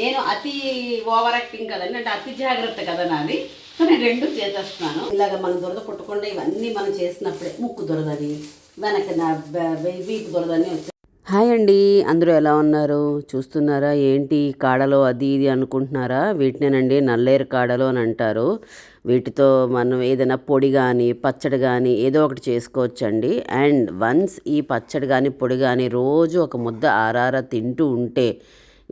నేను అతి over acting కదండి అంటే అతి జాగ్రత్త కదా నాది. సో నేను రెండు చేసేస్తున్నాను. ఇలాగ మనం దురద పుట్టకుండా ఇవన్నీ మనం చేసినప్పుడే ముక్కు దురదని వెనక వీపు దురదని వచ్చి హాయ్ అండి అందరూ ఎలా ఉన్నారు? చూస్తున్నారా? ఏంటి కాడలో అది ఇది అనుకుంటున్నారా? వీటినేనండి నల్లేరు కాడలు అని అంటారు. వీటితో మనం ఏదైనా పొడి కానీ పచ్చడి కానీ ఏదో ఒకటి చేసుకోవచ్చండి. అండ్ వన్స్ ఈ పచ్చడి కానీ పొడి కానీ రోజు ఒక ముద్ద ఆరారా తింటూ ఉంటే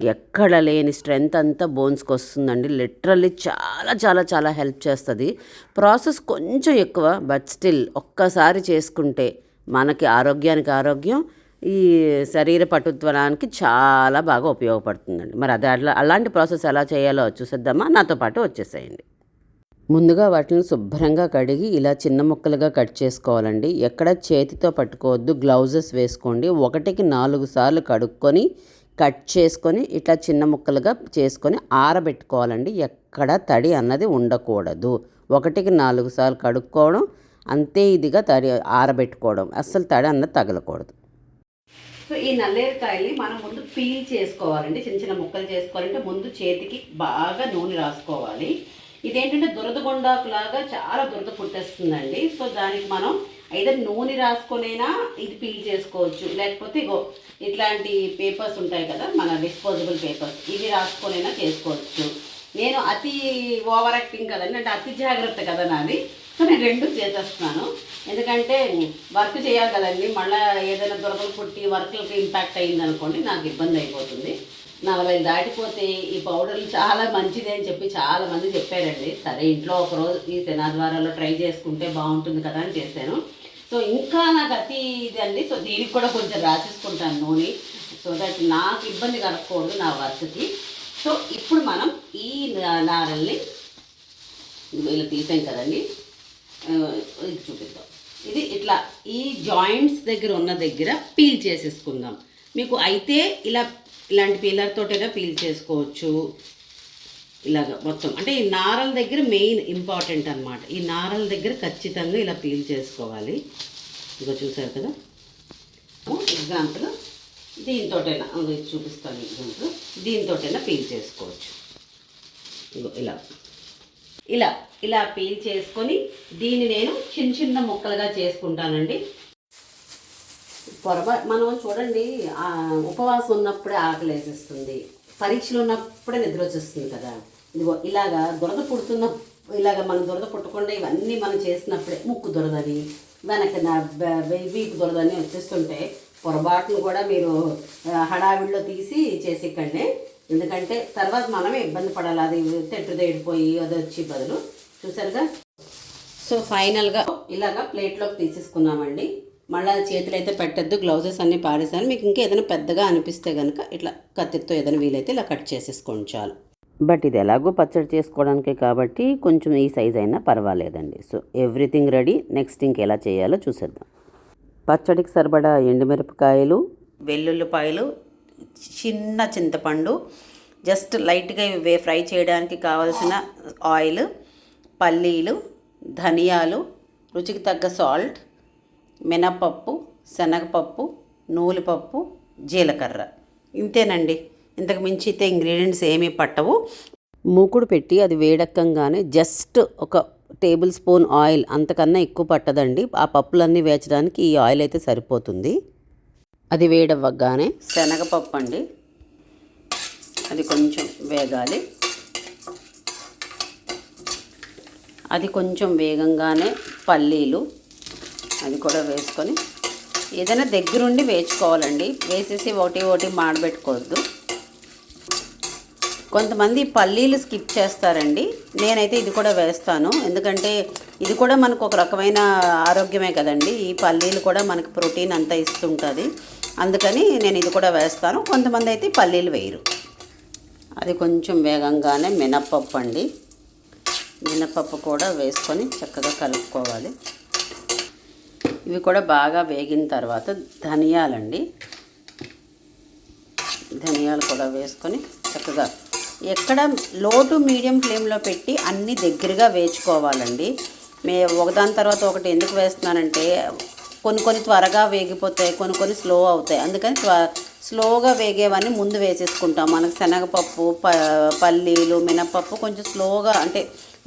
ఎక్కడ లేని స్ట్రెంగ్త్ అంతా బోన్స్కి వస్తుందండి. లిటరల్లీ చాలా చాలా చాలా హెల్ప్ చేస్తుంది. ప్రాసెస్ కొంచెం ఎక్కువ బట్ స్టిల్ ఒక్కసారి చేసుకుంటే మనకి ఆరోగ్యానికి ఆరోగ్యం ఈ శరీర పటుత్వనానికి చాలా బాగా ఉపయోగపడుతుందండి. మరి అది అట్లా అలాంటి ప్రాసెస్ ఎలా చేయాలో చూసేద్దామా? నాతో పాటు వచ్చేసేయండి. ముందుగా వాటిని శుభ్రంగా కడిగి ఇలా చిన్న ముక్కలుగా కట్ చేసుకోవాలండి. ఎక్కడ చేతితో పట్టుకోవద్దు గ్లౌజెస్ వేసుకోండి. ఒకటికి నాలుగు సార్లు కడుక్కొని కట్ చేసుకొని ఇట్లా చిన్న ముక్కలుగా చేసుకొని ఆరబెట్టుకోవాలండి. ఎక్కడ తడి అన్నది ఉండకూడదు. ఒకటికి నాలుగు సార్లు కడుక్కోవడం అంతే ఇదిగా తడి ఆరబెట్టుకోవడం. అస్సలు తడి అన్నది తగలకూడదు. సో ఈ నల్లేరుకాయల్ని మనం ముందు పీల్ చేసుకోవాలండి. చిన్న చిన్న ముక్కలు చేసుకోవాలంటే ముందు చేతికి బాగా నూనె రాసుకోవాలి. ఇదేంటంటే దురద గుండాకులాగా చాలా దురద పుట్టేస్తుందండి. సో దానికి మనం అయితే నూనె రాసుకొనైనా ఇది పీల్ చేసుకోవచ్చు. లేకపోతే ఇగో ఇట్లాంటి పేపర్స్ ఉంటాయి కదా మన డిస్పోజబుల్ పేపర్స్ ఇవి రాసుకొనైనా చేసుకోవచ్చు. నేను అతి ఓవర్ యాక్టింగ్ కదండి అంటే అతి జాగ్రత్త కదా నాది. సో నేను రెండు చేసేస్తున్నాను. ఎందుకంటే వర్క్ చేయాలి కదండి. మళ్ళీ ఏదైనా దొరకలు పుట్టి వర్క్లకి ఇంపాక్ట్ అయింది అనుకోండి నాకు ఇబ్బంది అయిపోతుంది. నలభై దాటిపోతే ఈ పౌడర్లు చాలా మంచిది అని చెప్పి చాలా మంది చెప్పారండి. సరే ఇంట్లో ఒకరోజు ఈ శనాద్వారాల్లో ట్రై చేసుకుంటే బాగుంటుంది కదా అని చేశాను. సో ఇంకా నాకు అతి ఇది అండి. సో దీనికి కూడా కొంచెం రాసేసుకుంటాను నూనె. సో దట్ నాకు ఇబ్బంది కలగకూడదు నా వర్క్కి. సో ఇప్పుడు మనం ఈ నారల్ని ఇలా తీసాం కదండి. ఇది చూపిద్దాం. ఇది ఇట్లా ఈ జాయింట్స్ దగ్గర ఉన్న దగ్గర పీల్ చేసేసుకుందాం. మీకు అయితే ఇలా ఇలాంటి పీలర్ తోటైనా పీల్ చేసుకోవచ్చు. ఇలాగ మొత్తం. అంటే ఈ నారల దగ్గర మెయిన్ ఇంపార్టెంట్ అనమాట ఈ నారల దగ్గర ఖచ్చితంగా ఇలా పీల్ చేసుకోవాలి. ఇగో చూసారు కదా? ఎగ్జాంపుల్ దీంతోటైనా చూపిస్తాను ఎగ్జాంపుల్ దీంతోటైనా పీల్ చేసుకోవచ్చు. ఇగో ఇలా. ఇలా ఇలా పీల్ చేసుకొని దీన్ని నేను చిన్న చిన్న ముక్కలుగా చేసుకుంటానండి. పొరపా మనం చూడండి ఉపవాసం ఉన్నప్పుడే ఆకలి వేసేస్తుంది పరీక్షలు ఉన్నప్పుడే నిద్ర వచ్చేస్తుంది కదా. ఇదిగో ఇలాగా దురద పుడుతున్న ఇలాగ మనం దురద పుట్టకుండా ఇవన్నీ మనం చేసినప్పుడే ముక్కు దురదని వెనక వీపు దురదని వచ్చేస్తుంటే పొరపాటును కూడా మీరు హడావిడిలో తీసి చేసిక్కండి ఎందుకంటే తర్వాత మనమే ఇబ్బంది పడాలి అది తెట్టు తేడిపోయి అది వచ్చి బదులు. చూసారుగా సో ఫైనల్గా ఇలాగా ప్లేట్లోకి తీసేసుకున్నామండి. మళ్ళీ చేతులు అయితే పెట్టద్దు గ్లౌజెస్ అన్నీ పారేసాను మీకు ఇంకా ఏదైనా పెద్దగా అనిపిస్తే కనుక ఇట్లా కత్తితో ఏదైనా వీలైతే ఇలా కట్ చేసేసుకోండి చాలు. బట్ ఇది ఎలాగో పచ్చడి చేసుకోవడానికే కాబట్టి కొంచెం ఈ సైజ్ అయినా పర్వాలేదండి. So everything ready. నెక్స్ట్ ఇంకెలా చేయాలో చూసేద్దాం. పచ్చడికి సరిపడా ఎండుమిరపకాయలు వెల్లుల్లిపాయలు చిన్న చింతపండు జస్ట్ లైట్గా ఇవి ఫ్రై చేయడానికి కావలసిన ఆయిల్ పల్లీలు ధనియాలు రుచికి తగ్గ సాల్ట్ మినపప్పు శనగపప్పు నూలిపప్పు జీలకర్ర. ఇంతేనండి. ఇంతకు మించి అయితే ఇంగ్రీడియంట్స్ ఏమీ పట్టవు. మూకుడు పెట్టి అది వేడెక్కంగానే జస్ట్ ఒక టేబుల్ స్పూన్ ఆయిల్ అంతకన్నా ఎక్కువ పట్టదండి. ఆ పప్పులన్నీ వేచడానికి ఈ ఆయిల్ అయితే సరిపోతుంది. అది వేడవ్వగానే శనగపప్పు అండి. అది కొంచెం వేగాలి. అది కొంచెం వేగంగానే పల్లీలు అది కూడా వేసుకొని ఏదైనా దగ్గరుండి వేసుకోవాలండి. వేసేసి ఒకటి ఒకటి మాడబెట్టుకోవద్దు. కొంతమంది పల్లీలు స్కిప్ చేస్తారండి. నేనైతే ఇది కూడా వేస్తాను. ఎందుకంటే ఇది కూడా మనకు ఒక రకమైన ఆరోగ్యమే కదండి. ఈ పల్లీలు కూడా మనకు ప్రోటీన్ అంతా ఇస్తుంటుంది. అందుకని నేను ఇది కూడా వేస్తాను. కొంతమంది అయితే పల్లీలు వేయరు. అది కొంచెం వేగంగానే మినప్పప్పు అండి. మినపప్పు కూడా వేసుకొని చక్కగా కలుపుకోవాలి. ఇవి కూడా బాగా వేగిన తర్వాత ధనియాలండి. ధనియాలు కూడా వేసుకొని చక్కగా ఎక్కడ లో టు మీడియం ఫ్లేమ్లో పెట్టి అన్ని దగ్గరగా వేచుకోవాలండి మే ఒకదాని తర్వాత ఒకటి ఎందుకు వేస్తున్నానంటే కొన్ని కొన్ని త్వరగా వేగిపోతాయి కొన్ని కొన్ని స్లో అవుతాయి. అందుకని త్వ స్లోగా వేగేవన్నీ ముందు వేసేసుకుంటాం. మనకు శనగపప్పు ప పల్లీలు మినపప్పు కొంచెం స్లోగా అంటే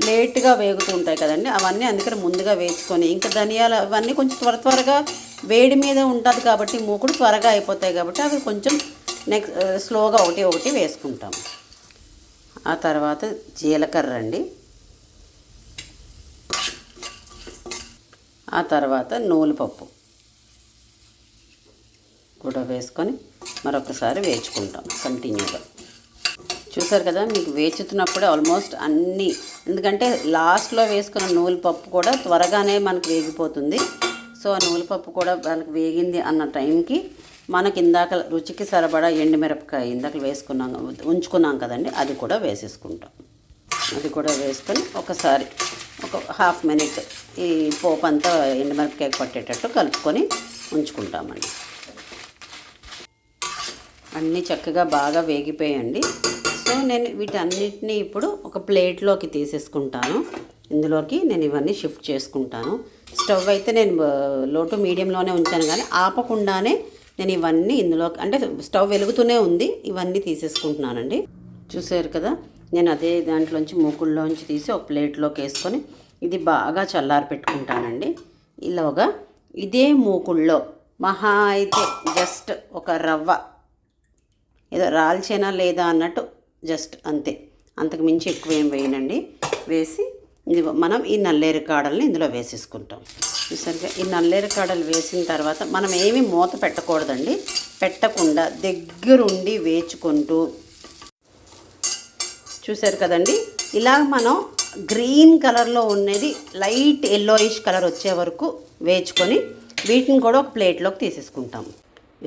లేట్గా వేగుతూ ఉంటాయి కదండి. అవన్నీ అందుకని ముందుగా వేసుకొని ఇంకా ధనియాలు అవన్నీ కొంచెం త్వర త్వరగా వేడి మీద ఉంటుంది కాబట్టి మూకుడు త్వరగా అయిపోతాయి కాబట్టి అవి కొంచెం నెక్స్ట్ స్లోగా ఒకటి ఒకటి వేసుకుంటాం. ఆ తర్వాత జీలకర్ర అండి. ఆ తర్వాత నూలుపప్పు కూడా వేసుకొని మరొకసారి వేచుకుంటాం కంటిన్యూగా. చూసారు కదా మీకు వేచుతున్నప్పుడే ఆల్మోస్ట్ అన్నీ. ఎందుకంటే లాస్ట్లో వేసుకున్న నూలుపప్పు కూడా త్వరగానే మనకు వేగిపోతుంది. సో ఆ నూలుపప్పు కూడా మనకు వేగింది అన్న టైంకి మనకి ఇందాక రుచికి సరిపడా ఎండుమిరపకాయ ఇందాక వేసుకున్నాం ఉంచుకున్నాం కదండి అది కూడా వేసేసుకుంటాం. అది కూడా వేసుకొని ఒకసారి ఒక హాఫ్ మినిట్ ఈ పోపు అంతా ఎండుమిరపకాయ పట్టేటట్టు కలుపుకొని ఉంచుకుంటామండి. అన్నీ చక్కగా బాగా వేగిపోయండి. సో నేను వీటన్నిటిని ఇప్పుడు ఒక ప్లేట్లోకి తీసేసుకుంటాను. ఇందులోకి నేను ఇవన్నీ షిఫ్ట్ చేసుకుంటాను. స్టవ్ అయితే నేను లోటు మీడియంలోనే ఉంచాను కానీ ఆపకుండానే నేను ఇవన్నీ ఇందులో అంటే స్టవ్ వెలుగుతూనే ఉంది ఇవన్నీ తీసేసుకుంటున్నానండి. చూసారు కదా నేను అదే దాంట్లోంచి మూకుల్లోంచి తీసి ఒక ప్లేట్లోకి వేసుకొని ఇది బాగా చల్లారి పెట్టుకుంటానండి. ఇలాగా ఇదే మూకుల్లో మహా అయితే జస్ట్ ఒక రవ్వ ఏదో రాల్చేనా లేదా అన్నట్టు జస్ట్ అంతే. అంతకు మించి ఎక్కువ ఏం వేయనండి. వేసి ఇది మనం ఈ నల్లేరు కాడల్ని ఇందులో వేసేసుకుంటాం. చూసారుగా ఈ నల్లేరు కాడలు వేసిన తర్వాత మనం ఏమీ మూత పెట్టకూడదండి. పెట్టకుండా దగ్గరుండి వేచుకుంటూ చూసారు కదండి? ఇలా మనం గ్రీన్ కలర్లో ఉన్నది లైట్ ఎల్లోయిష్ కలర్ వచ్చే వరకు వేచుకొని వీటిని కూడా ఒక ప్లేట్లోకి తీసేసుకుంటాం.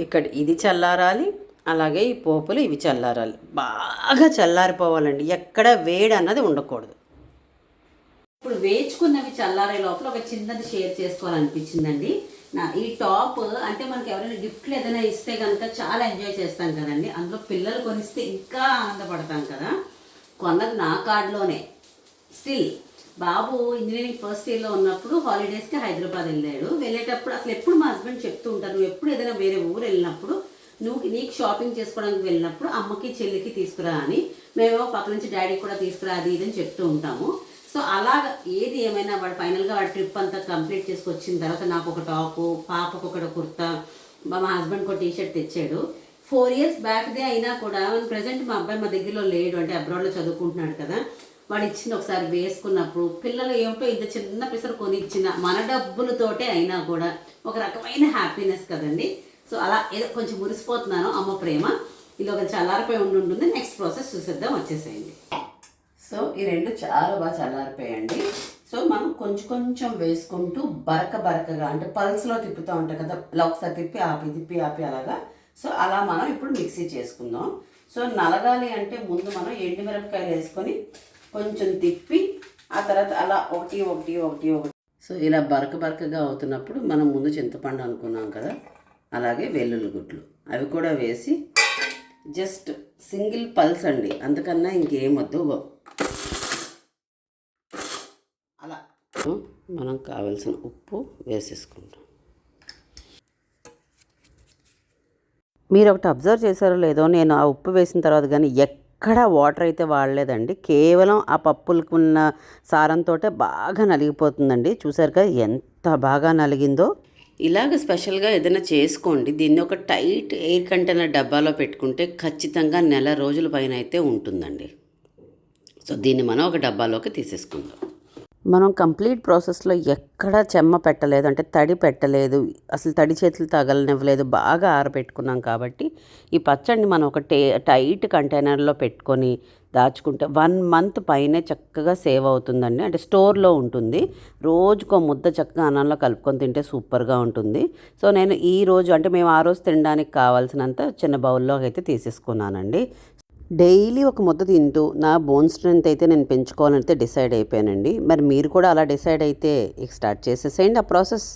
ఇక్కడ ఇది చల్లారాలి అలాగే ఈ పోపులు ఇవి చల్లారాలి. బాగా చల్లారిపోవాలండి. ఎక్కడ వేడి అన్నది ఉండకూడదు. ఇప్పుడు వేచుకున్నవి చల్లారే లోపల ఒక చిన్నది షేర్ చేసుకోవాలనిపించిందండి. నా ఈ టాప్ అంటే మనకి ఎవరైనా గిఫ్ట్లు ఏదైనా ఇస్తే కనుక చాలా ఎంజాయ్ చేస్తాం కదండి. అందులో పిల్లలు కొనిస్తే ఇంకా ఆనందపడతాం కదా. కొన్నది నా కార్డులోనే. స్టిల్ బాబు ఇంజనీరింగ్ ఫస్ట్ ఇయర్లో ఉన్నప్పుడు హాలిడేస్కి హైదరాబాద్ వెళ్ళాడు. వెళ్ళేటప్పుడు అసలు ఎప్పుడు మా హస్బెండ్ చెప్తూ ఉంటారు నువ్వు ఎప్పుడు ఏదైనా వేరే ఊరు వెళ్ళినప్పుడు నువ్వు నీకు షాపింగ్ చేసుకోవడానికి వెళ్ళినప్పుడు అమ్మకి చెల్లికి తీసుకురా అని మేమేమో పక్క నుంచి డాడీకి కూడా తీసుకురా అది ఇది అని చెప్తూ ఉంటాము. సో అలాగ ఏది ఏమైనా వాడు ఫైనల్గా వాడి ట్రిప్ అంతా కంప్లీట్ చేసుకొచ్చిన తర్వాత నాకు ఒక టాపు పాపకు ఒక కుర్తా మా హస్బెండ్కి ఒక టీ షర్ట్ తెచ్చాడు ఫోర్ ఇయర్స్ బ్యాక్దే అయినా కూడా ప్రజెంట్ మా అబ్బాయి మా దగ్గరలో లేడు అంటే అబ్రాడ్లో చదువుకుంటున్నాడు కదా. వాడు ఇచ్చింది ఒకసారి వేసుకున్నప్పుడు పిల్లలు ఏమిటో ఇంత చిన్న పిసరు కొని ఇచ్చిన మన డబ్బులతోటే అయినా కూడా ఒక రకమైన హ్యాపీనెస్ కదండి. సో అలా ఏదో కొంచెం మురిసిపోతున్నాను అమ్మ ప్రేమ. ఇది ఒక చల్లారిపోయి ఉండి ఉంటుంది. నెక్స్ట్ ప్రాసెస్ చూసేద్దాం వచ్చేసేయండి. సో ఈ రెండు చాలా బాగా చల్లారిపోయండి సో మనం కొంచెం కొంచెం వేసుకుంటూ బరక బరకగా అంటే పల్స్లో తిప్పుతూ ఉంటాం కదా ఇలా ఒకసారి తిప్పి ఆపి తిప్పి ఆపి అలాగా. సో అలా మనం ఇప్పుడు మిక్సీ చేసుకుందాం. సో నలగాలి అంటే ముందు మనం ఎండుమిరపకాయలు వేసుకొని కొంచెం తిప్పి ఆ తర్వాత అలా ఒకటి ఒకటి ఒకటి ఒకటి. సో ఇలా బరక బరకగా అవుతున్నప్పుడు మనం ముందు చింతపండు అనుకున్నాం కదా అలాగే వెల్లుల్లి గుడ్లు. అవి కూడా వేసి జస్ట్ సింగిల్ పల్స్ అండి. అంతకన్నా ఇంకేం వద్దు. అలా. మనం కావలసిన ఉప్పు వేసేసుకుంటాం. మీరు ఒకటి అబ్జర్వ్ చేశారో లేదో నేను ఆ ఉప్పు వేసిన తర్వాత కానీ ఎక్కడ వాటర్ అయితే వాడలేదండి. కేవలం ఆ పప్పులకు ఉన్న సారంతో బాగా నలిగిపోతుందండి. చూసారుగా కదా ఎంత బాగా నలిగిందో. ఇలాగ స్పెషల్గా ఏదైనా చేసుకోండి. దీన్ని ఒక టైట్ ఎయిర్ కంటైనర్ డబ్బాలో పెట్టుకుంటే ఖచ్చితంగా నెల రోజుల పైన అయితే ఉంటుందండి. సో దీన్ని మనం ఒక డబ్బాలోకి తీసేసుకుందాం. మనం కంప్లీట్ ప్రాసెస్లో ఎక్కడా చెమ్మ పెట్టలేదు అంటే తడి పెట్టలేదు అసలు తడి చేతులు తగలనివ్వలేదు బాగా ఆరబెట్టుకున్నాం కాబట్టి ఈ పచ్చడిని మనం ఒక టే టైట్ కంటైనర్లో పెట్టుకొని దాచుకుంటే వన్ మంత్ పైనే చక్కగా సేవ్ అవుతుందండి. అంటే స్టోర్లో ఉంటుంది. రోజుకో ముద్ద చక్కగా అన్నంలో కలుపుకొని తింటే సూపర్గా ఉంటుంది. సో నేను ఈ రోజు అంటే మేము ఆ రోజు తినడానికి కావాల్సినంత చిన్న బౌల్లో అయితే తీసేసుకున్నానండి. డైలీ ఒక ముద్ద తింటూ నా బోన్ స్ట్రెంత్ అయితే నేను పెంచుకోవాలని అయితే డిసైడ్ అయిపోయానండి. మరి మీరు కూడా అలా డిసైడ్ అయితే ఇక స్టార్ట్ చేసేసేయండి ఆ ప్రాసెస్.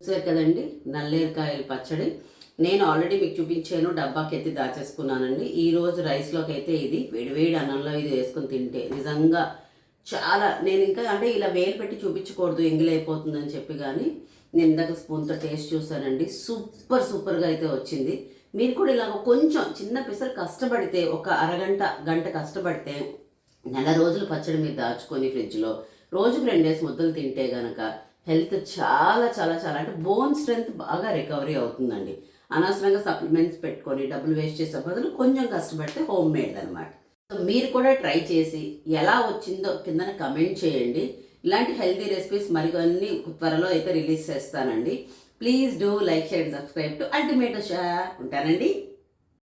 చూసారు కదండి నల్లేరుకాయల పచ్చడి. నేను ఆల్రెడీ మీకు చూపించాను డబ్బాకి ఎత్తి దాచేసుకున్నానండి. ఈ రోజు రైస్లోకి అయితే ఇది వేడివేడి అన్నంలో ఇది వేసుకొని తింటే నిజంగా చాలా నేను ఇంకా అంటే ఇలా వేలు పెట్టి చూపించకూడదు ఎంగిలైపోతుందని చెప్పి కానీ నేను ఇందాక స్పూన్తో టేస్ట్ చూసానండి. సూపర్ సూపర్గా అయితే వచ్చింది. మీరు కూడా ఇలాగ కొంచెం చిన్న పిసరు కష్టపడితే ఒక అరగంట గంట కష్టపడితే నెల రోజులు పచ్చడి మీరు దాచుకొని ఫ్రిడ్జ్లో రోజుకు రెండేసి ముద్దలు తింటే గనక హెల్త్ చాలా చాలా చాలా అంటే బోన్ స్ట్రెంగ్త్ బాగా రికవరీ అవుతుందండి. అనవసరంగా సప్లిమెంట్స్ పెట్టుకొని డబ్బులు వేస్ట్ చేసే బదులు కొంచెం కష్టపడితే హోమ్ మేడ్ అనమాట సో మీరు కూడా ట్రై చేసి ఎలా వచ్చిందో కిందన కమెంట్ చేయండి. ఇలాంటి హెల్తీ రెసిపీస్ మరికొన్ని త్వరలో అయితే రిలీజ్ చేస్తానండి. Please do like share and subscribe to ultimate Shah ఉంటానండి.